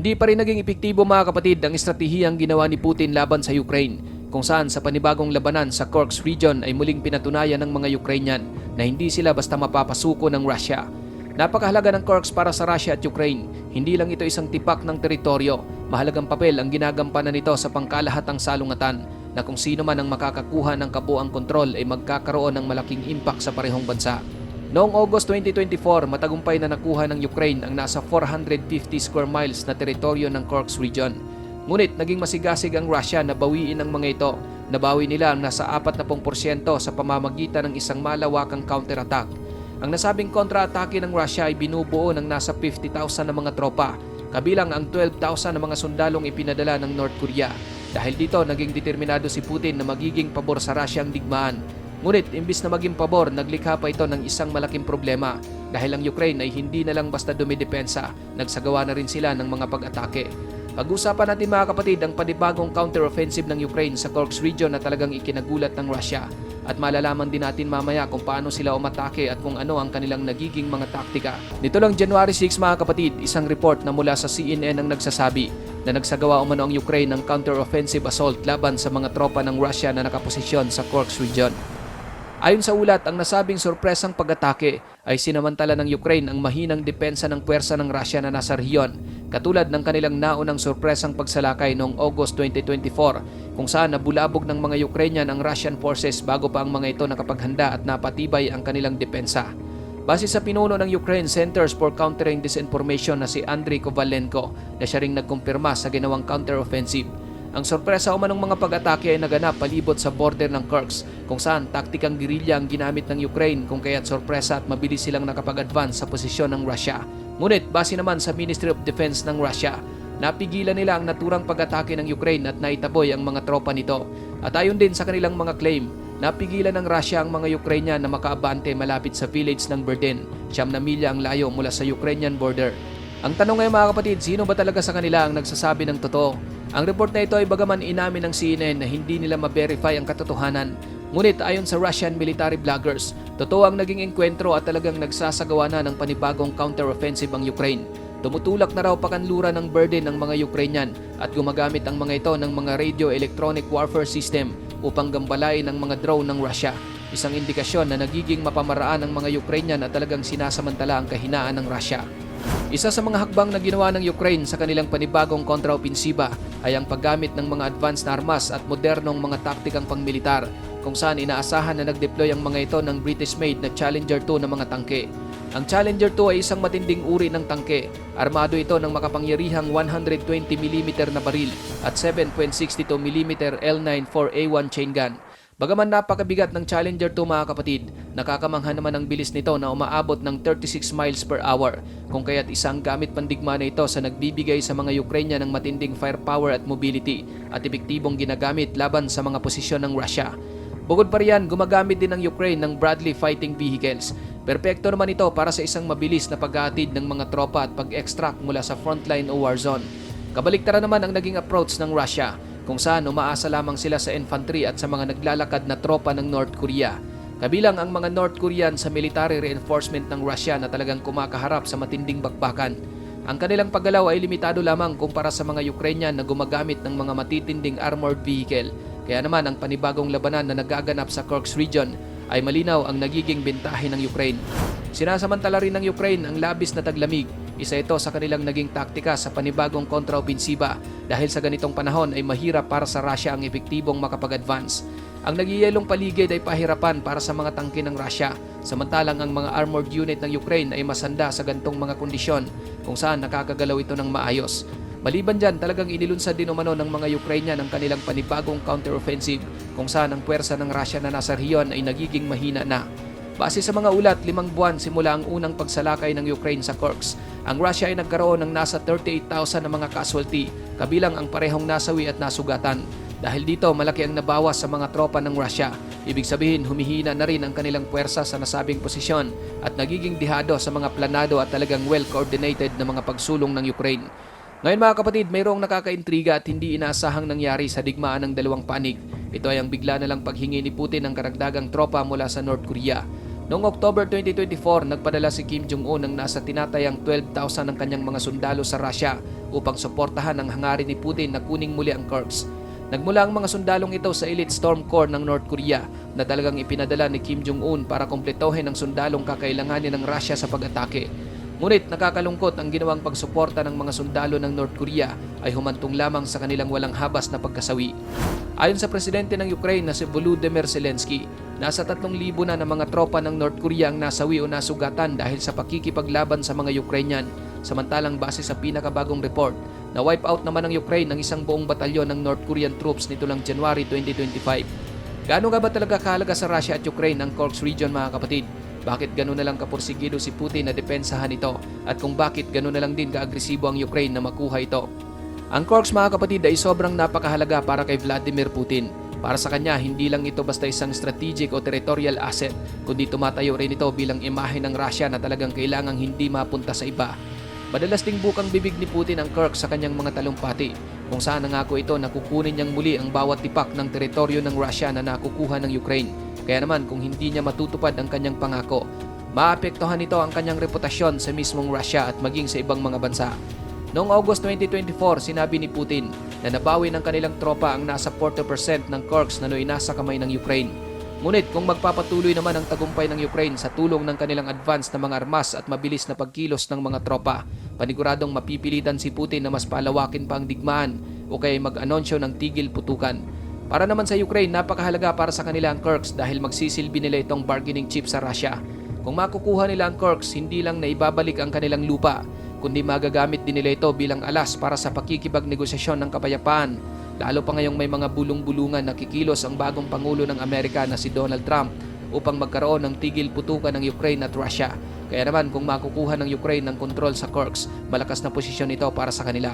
Hindi pa rin naging epektibo mga kapatid ang estratehiyang ginawa ni Putin laban sa Ukraine kung saan sa panibagong labanan sa Kursk region ay muling pinatunayan ng mga Ukrainian na hindi sila basta mapapasuko ng Russia. Napakahalaga ng Kursk para sa Russia at Ukraine. Hindi lang ito isang tipak ng teritoryo, mahalagang papel ang ginagampanan nito sa pangkalahatang salungatan na kung sino man ang makakakuha ng kabuang kontrol ay magkakaroon ng malaking impact sa parehong bansa. Noong August 2024, matagumpay na nakuha ng Ukraine ang nasa 450 square miles na teritoryo ng Kursk region. Ngunit naging masigasig ang Russia na bawiin ang mga ito. Nabawi nila ang nasa 40% sa pamamagitan ng isang malawakang counterattack. Ang nasabing kontra-atake ng Russia ay binubuo ng nasa 50,000 na mga tropa, kabilang ang 12,000 na mga sundalong ipinadala ng North Korea. Dahil dito, naging determinado si Putin na magiging pabor sa Russia ang digmaan Ngunit imbis na maging pabor, naglikha pa ito ng isang malaking problema dahil ang Ukraine ay hindi na lang basta dumidepensa, nagsagawa na rin sila ng mga pag-atake. Pag-usapan natin mga kapatid ang panibagong counter-offensive ng Ukraine sa Kursk region na talagang ikinagulat ng Russia at malalaman din natin mamaya kung paano sila umatake at kung ano ang kanilang nagiging mga taktika. Nito lang January 6 mga kapatid, isang report na mula sa CNN ang nagsasabi na nagsagawa umano ang Ukraine ng counter-offensive assault laban sa mga tropa ng Russia na nakaposisyon sa Kursk region. Ayon sa ulat, ang nasabing sorpresang pag-atake ay sinamantala ng Ukraine ang mahinang depensa ng puwersa ng Russia na nasa rehiyon, katulad ng kanilang naunang sorpresang pagsalakay noong August 2024 kung saan nabulabog ng mga Ukrainian ang Russian forces bago pa ang mga ito nakapaghanda at napatibay ang kanilang depensa. Base sa pinuno ng Ukraine Centers for Countering Disinformation na si Andriy Kovalenko na siya ring nagkumpirma sa ginawang counter-offensive ang sorpresa umanong mga pag-atake ay naganap palibot sa border ng Kursk kung saan taktikang gerilya ang ginamit ng Ukraine kung kaya't sorpresa at mabilis silang nakapag-advance sa posisyon ng Russia. Ngunit base naman sa Ministry of Defense ng Russia, napigilan nila ang naturang pag-atake ng Ukraine at naitaboy ang mga tropa nito. At ayon din sa kanilang mga claim, napigilan ng Russia ang mga Ukrainian na makaabante malapit sa village ng Berden, siyam na milya ang layo mula sa Ukrainian border. Ang tanong ngayon mga kapatid, sino ba talaga sa kanila ang nagsasabi ng totoo? Ang report na ito ay bagaman inamin ng CNN na hindi nila ma-verify ang katotohanan. Ngunit ayon sa Russian military bloggers, totoo ang naging enkwentro at talagang nagsasagawa na ng panibagong counter-offensive ang Ukraine. Tumutulak na raw pakanlura ng burden ng mga Ukrainian at gumagamit ang mga ito ng mga radio-electronic warfare system upang gambalain ang mga drone ng Russia. Isang indikasyon na nagiging mapamaraan ng mga Ukrainian at talagang sinasamantala ang kahinaan ng Russia. Isa sa mga hakbang na ginawa ng Ukraine sa kanilang panibagong kontraopensiba ay ang paggamit ng mga advanced na armas at modernong mga taktikang pangmilitar kung saan inaasahan na nag-deploy ang mga ito ng British-made na Challenger 2 na mga tangke. Ang Challenger 2 ay isang matinding uri ng tangke. Armado ito ng makapangyarihang 120mm na baril at 7.62mm L9 4A1 chain gun Bagaman napakabigat ng Challenger 2 mga kapatid, nakakamangha naman ang bilis nito na umaabot ng 36 miles per hour kung kaya't isang gamit pandigma na ito sa nagbibigay sa mga Ukrainian ng matinding firepower at mobility at epektibong ginagamit laban sa mga posisyon ng Russia. Bukod pa riyan, gumagamit din ng Ukraine ng Bradley fighting vehicles. Perpekto naman ito para sa isang mabilis na paghatid ng mga tropa at pag-extract mula sa frontline o war zone. Kabaliktaran naman ang naging approach ng Russia kung saan umaasa lamang sila sa infantry at sa mga naglalakad na tropa ng North Korea. Kabilang ang mga North Korean sa military reinforcement ng Russia na talagang kumakaharap sa matinding bakbakan. Ang kanilang paggalaw ay limitado lamang kumpara sa mga Ukrainian na gumagamit ng mga matitinding armored vehicle. Kaya naman ang panibagong labanan na nagaganap sa Kursk region ay malinaw ang nagiging bentahe ng Ukraine. Sinasamantala rin ng Ukraine ang labis na taglamig isa ito sa kanilang naging taktika sa panibagong kontraopensiba dahil sa ganitong panahon ay mahirap para sa Russia ang epektibong makapag-advance. Ang nagyayelong paligid ay pahirapan para sa mga tangke ng Russia, samantalang ang mga armored unit ng Ukraine ay masanda sa gantong mga kondisyon kung saan nakakagalaw ito ng maayos. Maliban dyan, talagang inilunsad din umano ng mga Ukrainian ang kanilang panibagong counter-offensive kung saan ang puwersa ng Russia na nasa riyon ay nagiging mahina na. Base sa mga ulat, limang buwan simula ang unang pagsalakay ng Ukraine sa Kursk. Ang Russia ay nagkaroon ng nasa 38,000 na mga casualty, kabilang ang parehong nasawi at nasugatan. Dahil dito, malaki ang nabawas sa mga tropa ng Russia. Ibig sabihin, humihina na rin ang kanilang puwersa sa nasabing posisyon at nagiging dihado sa mga planado at talagang well-coordinated na mga pagsulong ng Ukraine. Ngayon mga kapatid, mayroong nakakaintriga at hindi inaasahang nangyari sa digmaan ng dalawang panig. Ito ay ang bigla na lang paghingi ni Putin ng karagdagang tropa mula sa North Korea. Noong October 2024, nagpadala si Kim Jong-un ng nasa tinatayang 12,000 ng kanyang mga sundalo sa Russia upang suportahan ang hangarin ni Putin na kuning muli ang Kursk. Nagmula ang mga sundalong ito sa Elite Storm Corps ng North Korea na talagang ipinadala ni Kim Jong-un para kompletohin ang sundalong kakailanganin ng Russia sa pag-atake. Ngunit nakakalungkot ang ginawang pagsuporta ng mga sundalo ng North Korea ay humantong lamang sa kanilang walang habas na pagkasawi. Ayon sa presidente ng Ukraine na si Volodymyr Zelensky, nasa 3,000 na ng mga tropa ng North Korea ang nasawi o nasugatan dahil sa pakikipaglaban sa mga Ukrainian. Samantalang base sa pinakabagong report, na wipe out naman ng Ukraine ang isang buong batalyon ng North Korean troops nito lang January 2025. Gaano nga ba talaga kahalaga sa Russia at Ukraine ang Kursk region mga kapatid? Bakit gano'n na lang kapursigido si Putin na depensahan ito? At kung bakit gano'n na lang din kaagresibo ang Ukraine na makuha ito? Ang Kursk mga kapatid ay sobrang napakahalaga para kay Vladimir Putin. Para sa kanya, hindi lang ito basta isang strategic o territorial asset, kundi tumatayo rin ito bilang imahe ng Russia na talagang kailangang hindi mapunta sa iba. Madalas ding bukang bibig ni Putin ang Kirk sa kanyang mga talumpati, kung saan nangako ito na kukunin niyang muli ang bawat tipak ng teritoryo ng Russia na nakukuha ng Ukraine. Kaya naman kung hindi niya matutupad ang kanyang pangako, maapektuhan nito ang kanyang reputasyon sa mismong Russia at maging sa ibang mga bansa. Noong August 2024, sinabi ni Putin na nabawi ng kanilang tropa ang nasa 40% ng Kursk na noy nasa kamay ng Ukraine. Ngunit kung magpapatuloy naman ang tagumpay ng Ukraine sa tulong ng kanilang advance na mga armas at mabilis na pagkilos ng mga tropa, paniguradong mapipilitan si Putin na mas palawakin pa ang digmaan o kaya mag-anonsyo ng tigil putukan. Para naman sa Ukraine, napakahalaga para sa kanila ang Kursk dahil magsisilbi nila itong bargaining chip sa Russia. Kung makukuha nila ang Kursk, hindi lang na ibabalik ang kanilang lupa, kundi magagamit din nila ito bilang alas para sa pakikipagnegosasyon ng kapayapaan. Lalo pa ngayong may mga bulong-bulungan na kikilos ang bagong Pangulo ng Amerika na si Donald Trump upang magkaroon ng tigil putukan ng Ukraine at Russia. Kaya naman kung makukuha ng Ukraine ng kontrol sa Kursk, malakas na posisyon ito para sa kanila.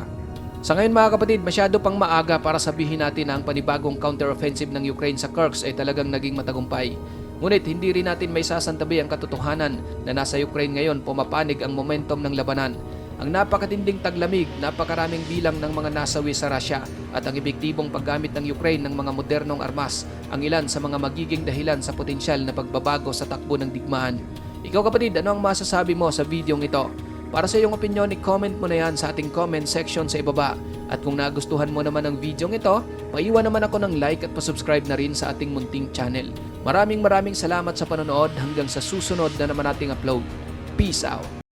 Sa ngayon mga kapatid, masyado pang maaga para sabihin natin na ang panibagong counter-offensive ng Ukraine sa Kursk ay talagang naging matagumpay. Ngunit hindi rin natin may sasantabi ang katotohanan na nasa Ukraine ngayon pumapanig ang momentum ng labanan. Ang napakatinding taglamig, napakaraming bilang ng mga nasawi sa Russia at ang epektibong paggamit ng Ukraine ng mga modernong armas ang ilan sa mga magiging dahilan sa potensyal na pagbabago sa takbo ng digmaan. Ikaw kapatid, ano ang masasabi mo sa videong ito? Para sa iyong opinion, i-comment mo na yan sa ating comment section sa ibaba. At kung nagustuhan mo naman ang videong ito, paiwan naman ako ng like at pasubscribe na rin sa ating munting channel. Maraming maraming salamat sa panonood hanggang sa susunod na naman nating upload. Peace out!